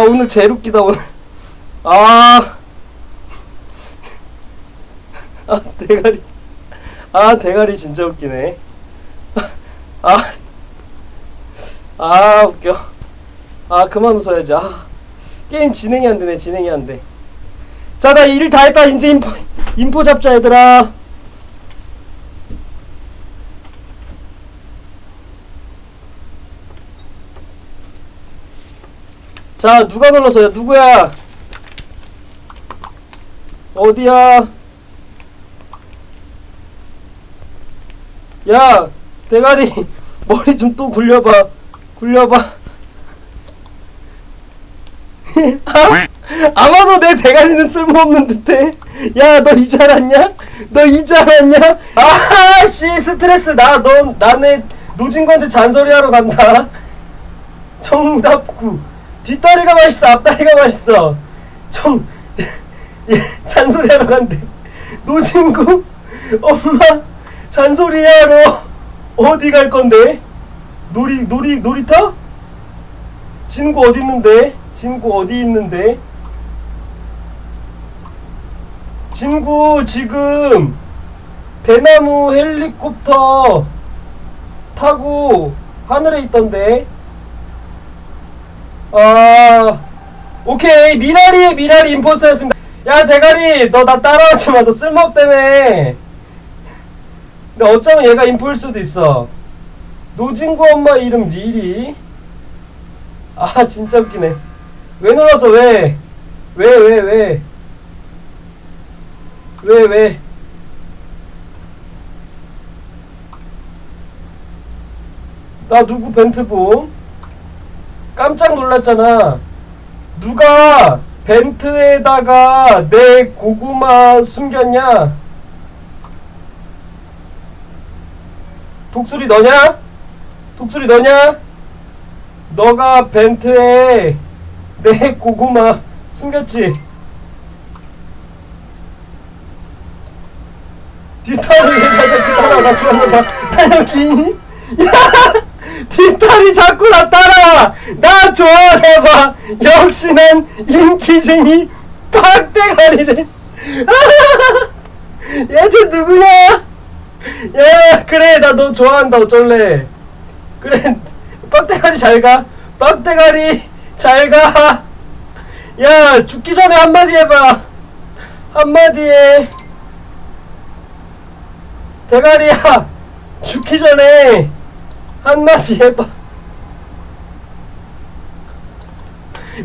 오늘 제일 웃기다 오늘. 아, 아 대가리. 아 대가리 진짜 웃기네. 아, 아 웃겨. 아 그만 웃어야지. 아. 게임 진행이 안 되네 진행이 안돼. 자나 일 다 했다 이제 인포 인포 잡자 얘들아 자 누가 눌렀어요? 누구야? 어디야? 야 대가리 머리 좀 또 굴려봐. 굴려봐. 아, 아마도 내 대가리는 쓸모없는 듯해. 야 너 이제 알았냐? 너 이제 알았냐? 아씨 스트레스. 나너 나네 노진구한테 잔소리하러 간다. 정답 9 뒷다리가 맛있어 앞다리가 맛있어. 정 예, 잔소리하러 간대. 노진구 엄마 잔소리하러 어디 갈 건데? 놀이 놀이 놀이터? 진구 어디 있는데? 진구 어디 있는데? 진구 지금 대나무 헬리콥터 타고 하늘에 있던데 아 오케이 미라리의 미라리 임포스였습니다 야 대가리 너 나 따라하지마 너 쓸모없다며 근데 어쩌면 얘가 인포일 수도 있어 노진구 엄마 이름 리리 아 진짜 웃기네 왜 놀았어 왜? 왜 왜 왜? 왜 왜? 나 누구 벤트봄? 깜짝 놀랐잖아. 누가 벤트에다가 내 고구마 숨겼냐? 독수리 너냐? 독수리 너냐? 너가 벤트에 내 고구마 숨겼지? 뒷다리 따라 나 좋아한다 나 여기 야 뒷다리 자꾸 나 따라와. 나 좋아해봐. 역시 난 인기쟁이 빡대가리네 야쟤 누구야? 야 그래 나 너 좋아한다. 어쩔래? 그래 빡대가리 잘가. 빡대가리 잘가. 야 죽기 전에 한마디 해봐. 한마디 해. 대가리야 죽기 전에 한마디 해봐.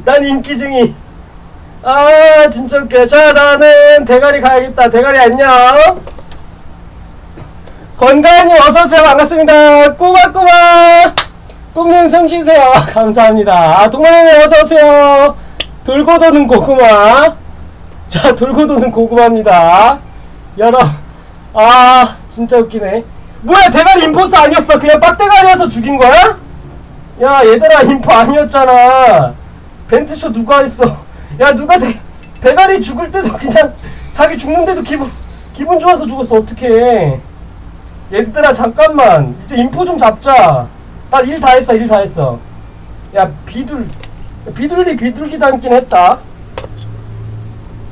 난 인기증이. 아 진짜 웃겨. 자 나는 대가리 가야겠다. 대가리 안녕. 건강님 어서오세요. 반갑습니다. 꼬박꼬박 꿈는 숨쉬세요. 감사합니다. 아, 동만님 어서오세요. 돌고 도는 고구마. 자 돌고 도는 고구마입니다. 여러분. 아 진짜 웃기네 뭐야 대가리 임포스터 아니었어? 그냥 빡대가리여서 죽인 거야? 야 얘들아 임포 아니었잖아. 벤트쇼 누가 했어? 야 누가 대, 대가리 죽을 때도 그냥 자기 죽는데도 기분 기분 좋아서 죽었어. 어떡해. 얘들아 잠깐만. 이제 인포 좀 잡자. 나 일 다 했어 일 다 했어. 야 비둘 비둘리 비둘기 닮긴 했다.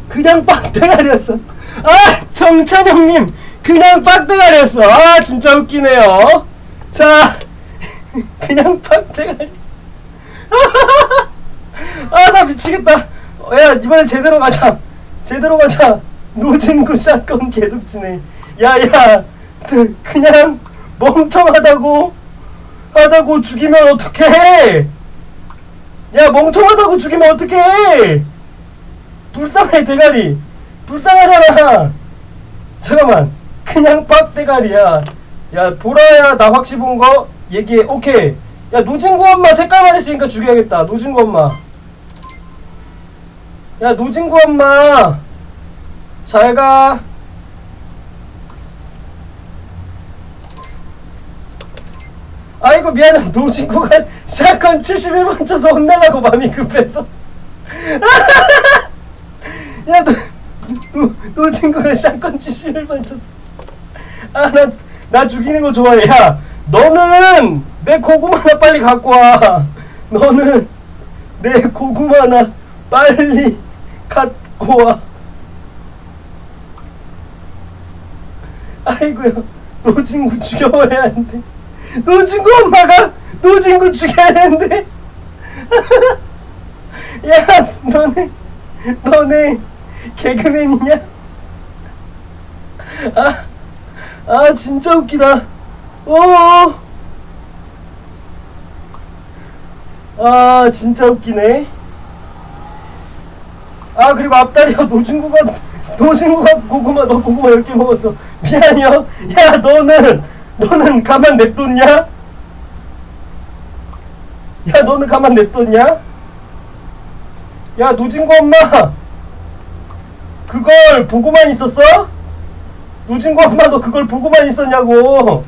그냥 빡대가리였어. 아 정찬 형님 그냥 빡대가리였어. 아 진짜 웃기네요. 자 그냥 빡대가리 아 나 미치겠다. 어, 야 이번엔 제대로 가자. 제대로 가자. 노진구 샷건 계속 치네. 야 야 그냥 멍청하다고 하다고 죽이면 어떡해? 야 멍청하다고 죽이면 어떡해? 불쌍해 대가리. 불쌍하잖아. 잠깐만 그냥 빡대가리야. 야 보라야 나 확시 본 거 얘기해. 오케이. 야 노진구 엄마 색깔 말했으니까 죽여야겠다. 노진구 엄마. 야 노진구 엄마. 잘 가. 아이고 미안해. 노진구가 샷건 71번 쳐서 혼내려고 마음이 급해서. 야 너, 너, 노진구가 샷건 71번 쳤어 아 나 나 죽이는 거 좋아해 야 너는 내 고구마 하나 빨리 갖고 와 너는 내 고구마 나 빨리 갖고 와. 아이고야, 노진구 죽여버려야 하는데. 노진구 엄마가 노진구 죽여야 되는데. 야, 너네, 너네 개그맨이냐? 아, 아, 진짜 웃기다. 오. 아 진짜 웃기네 아 그리고 앞다리야 노진구가 노진구가 고구마 너 고구마 10개 먹었어 미안해요 야 너는 너는 가만 냅뒀냐 야 너는 가만 냅뒀냐 야 노진구 엄마 그걸 보고만 있었어? 노진구 엄마 너 그걸 보고만 있었냐고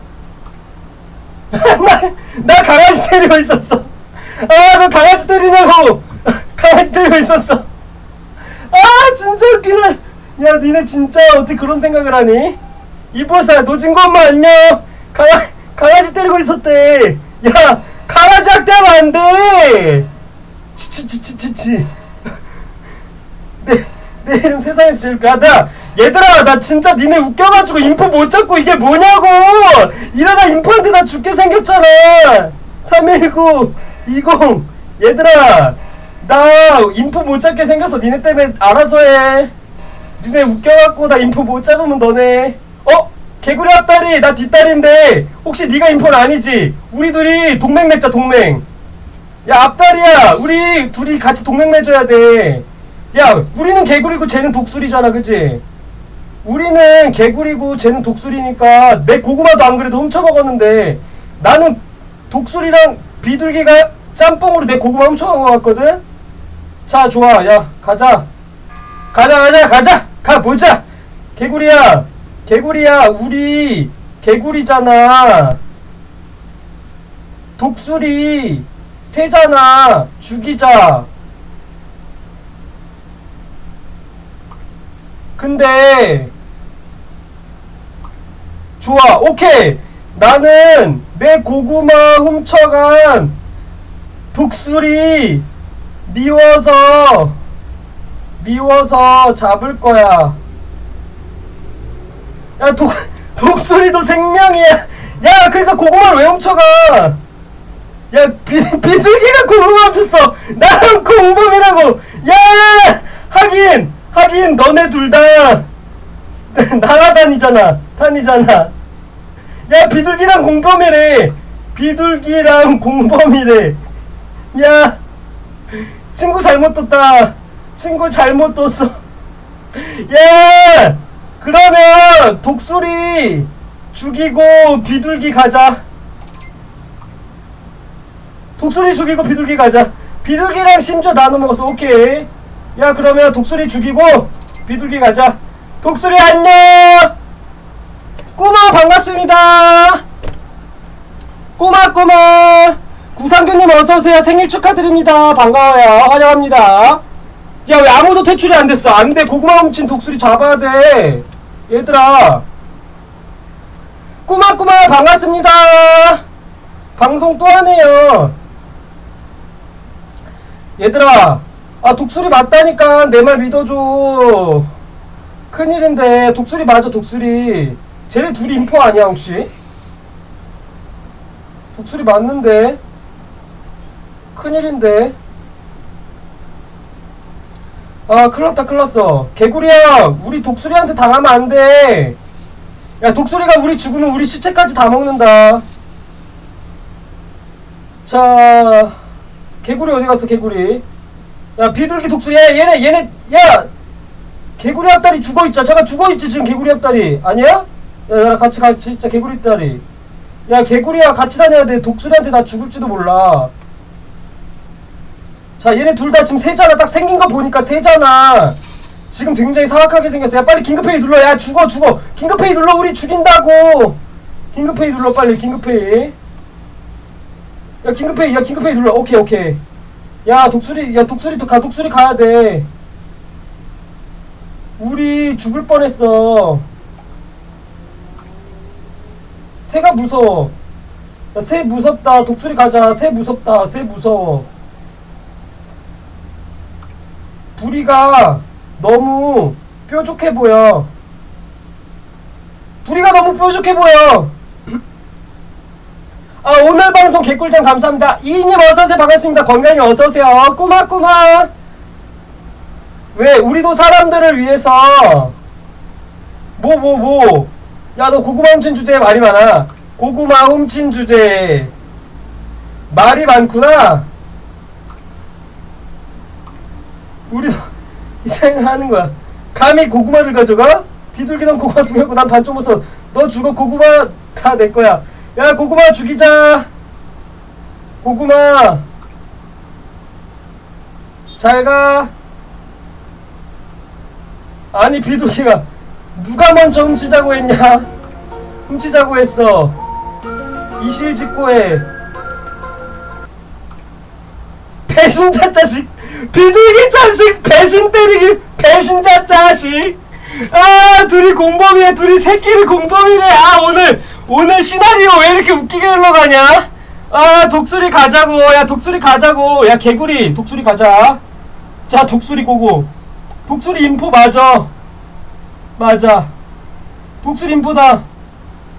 나, 나 강아지 데리고 있었어 아, 너 강아지 때리냐고! 강아지 때리고 있었어. 아, 진짜 웃기네. 야, 니네 진짜 어떻게 그런 생각을 하니? 이보사, 노진구 엄마 안녕. 강아, 강아지 때리고 있었대. 야, 강아지 학대하면 안 돼! 치치치치치치. 내, 내 이름 세상에서 제일 까다. 얘들아, 나 진짜 니네 웃겨가지고 인포 못 잡고 이게 뭐냐고! 이러다 인포한테 나 죽게 생겼잖아! 319 20 얘들아 나 인포 못 잡게 생겼어 니네 때문에 알아서 해 니네 웃겨갖고 나 인포 못 잡으면 너네 어? 개구리 앞다리 나 뒷다리인데 혹시 네가 인포는 아니지? 우리 둘이 동맹 맺자 동맹 야 앞다리야 우리 둘이 같이 동맹 맺어야 돼야 우리는 개구리고 쟤는 독수리잖아 그지? 우리는 개구리고 쟤는 독수리니까 내 고구마도 안 그래도 훔쳐 먹었는데 나는 독수리랑 비둘기가 짬뽕으로 내 고구마 훔쳐간 것 같거든? 자 좋아. 야 가자. 가자 가자 가자. 가 보자. 개구리야 개구리야 우리 개구리잖아. 독수리 새잖아. 죽이자. 근데 좋아 오케이 나는 내 고구마 훔쳐간 독수리 미워서 미워서 잡을 거야. 야 독, 독수리도 생명이야. 야 그러니까 고구마를 왜 훔쳐가? 야 비, 비둘기가 고구마 훔쳤어. 나는 공범이라고. 야 하긴 하긴 너네 둘다 날아다니잖아. 다니잖아. 야 비둘기랑 공범이래. 비둘기랑 공범이래. 야 친구 잘못 뒀다. 친구 잘못 뒀어. 야 그러면 독수리 죽이고 비둘기 가자. 독수리 죽이고 비둘기 가자. 비둘기랑 심지어 나눠 먹었어. 오케이. 야 그러면 독수리 죽이고 비둘기 가자. 독수리 안녕 꼬마 반갑습니다. 꼬마 꼬마 구상규님 어서 오세요. 생일 축하드립니다. 반가워요. 환영합니다. 야 왜 아무도 퇴출이 안 됐어? 안 돼. 고구마 훔친 독수리 잡아야 돼. 얘들아. 꼬마 꼬마 반갑습니다. 방송 또 하네요. 얘들아. 아 독수리 맞다니까 내 말 믿어줘. 큰일인데 독수리 맞아 독수리. 쟤네 둘이 인포 아니야 혹시? 독수리 맞는데? 큰일인데? 아 큰일났다 큰일났어. 개구리야 우리 독수리한테 당하면 안돼. 야 독수리가 우리 죽으면 우리 시체까지 다 먹는다. 자 개구리 어디 갔어 개구리? 야 비둘기 독수리 야 얘네 얘네 야! 개구리 앞다리 죽어있자. 잠깐 죽어있지 지금 개구리 앞다리. 아니야? 야, 나랑 같이 가, 진짜 개구리 다리. 야, 개구리야, 같이 다녀야 돼. 독수리한테 나 죽을지도 몰라. 자, 얘네 둘 다 지금 세잖아. 딱 생긴 거 보니까 세잖아. 지금 굉장히 사악하게 생겼어. 야, 빨리 긴급회의 눌러. 야, 죽어, 죽어. 긴급회의 눌러. 우리 죽인다고. 긴급회의 눌러, 빨리. 긴급회의. 야, 긴급회의. 야, 긴급회의 눌러. 오케이, 오케이. 야, 독수리, 야, 독수리 가, 독수리 가야 돼. 우리 죽을 뻔했어. 새가 무서워. 야, 새 무섭다. 독수리 가자. 새 무섭다. 새 무서워. 부리가 너무 뾰족해 보여. 부리가 너무 뾰족해 보여. 아 오늘 방송 개꿀잼 감사합니다. 이님 어서오세요 반갑습니다. 건강히 어서오세요. 꼬마꼬마. 왜 우리도 사람들을 위해서 뭐 뭐 뭐. 야 너 고구마 훔친 주제에 말이 많아. 고구마 훔친 주제에 말이 많구나. 우리도 이 생각을 하는 거야. 감히 고구마를 가져가? 비둘기는 고구마 두 개고 난 반쪽 먹어. 너 죽어 고구마 다 내 거야. 야 고구마 죽이자. 고구마. 잘 가. 아니 비둘기가 누가 먼저 훔치자고 했냐? 훔치자고 했어. 이실직고해. 배신자 자식. 비둘기 자식. 배신 때리기. 배신자 자식. 아 둘이 공범이네. 둘이 새끼리 공범이네. 아 오늘 오늘 시나리오 왜 이렇게 웃기게 흘러가냐? 아 독수리 가자고. 야 독수리 가자고. 야 개구리. 독수리 가자. 자 독수리 고고. 독수리 인포 맞아 맞아 독수리 인포다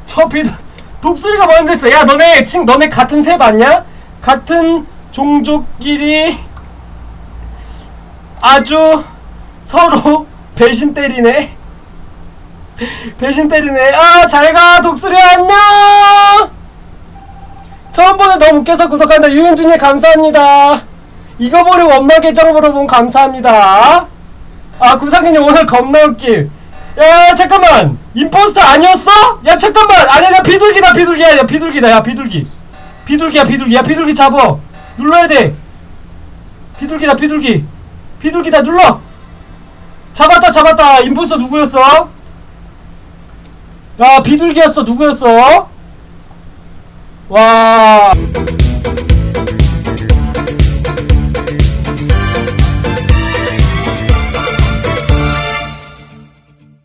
저 비둘 독수리가 먼저 했어 야 너네 친 너네 같은 새 맞냐 같은 종족끼리 아주 서로 배신 때리네. 배신 때리네. 아, 잘 가, 독수리 안녕! 처음 보는 너무 웃겨서 구독한다. 유현진님 감사합니다. 이거 보려고 엄마 계정 물어본 감사합니다. 아, 구상이님 오늘 겁나 웃김. 야, 잠깐만. 임포스터 아니었어? 야, 잠깐만. 아니야, 나 비둘기다, 비둘기야. 야, 비둘기다, 야, 비둘기. 비둘기야, 비둘기. 야, 비둘기 잡어. 눌러야 돼. 비둘기다, 비둘기. 비둘기다, 눌러. 잡았다, 잡았다. 임포스터 누구였어? 야, 비둘기였어. 누구였어? 와.